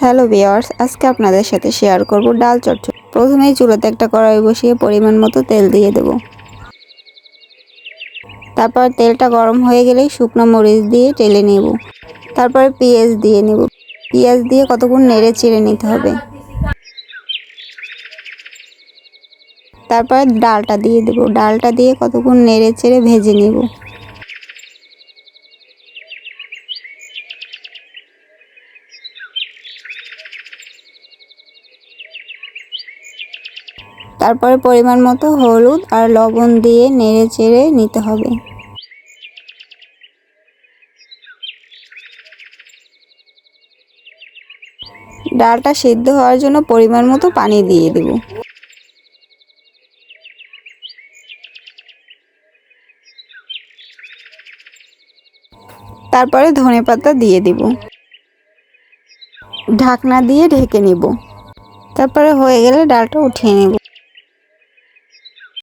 Hello viewers আজকে আপনাদের সাথে শেয়ার করব ডাল চচ্চড়ি। প্রথমেই চুলাতে একটা কড়াই বসিয়ে পরিমাণ মতো তেল দিয়ে দেব। তারপর তেলটা গরম হয়ে গেলেই শুকনো মরিচ দিয়ে টেলে নেব। তারপরে পেঁয়াজ দিয়ে নেব। পেঁয়াজ দিয়ে কতক্ষণ নেড়ে চেড়ে নিতে হবে? তারপরে ডালটা দিয়ে দেব। ডালটা দিয়ে কতক্ষণ নেড়ে চেড়ে ভেজে নেব। তারপরে পরিমাণ মতো হলুদ আর লবণ দিয়ে নেড়ে চেড়ে নিতে হবে। ডালটা সিদ্ধ হওয়ার জন্য পরিমাণ মতো পানি দিয়ে দেব। তারপরে ধনে পাতা দিয়ে দিব। ঢাকনা দিয়ে ঢেকে নিব। তারপরে হয়ে গেলে ডালটা উঠিয়ে নেব।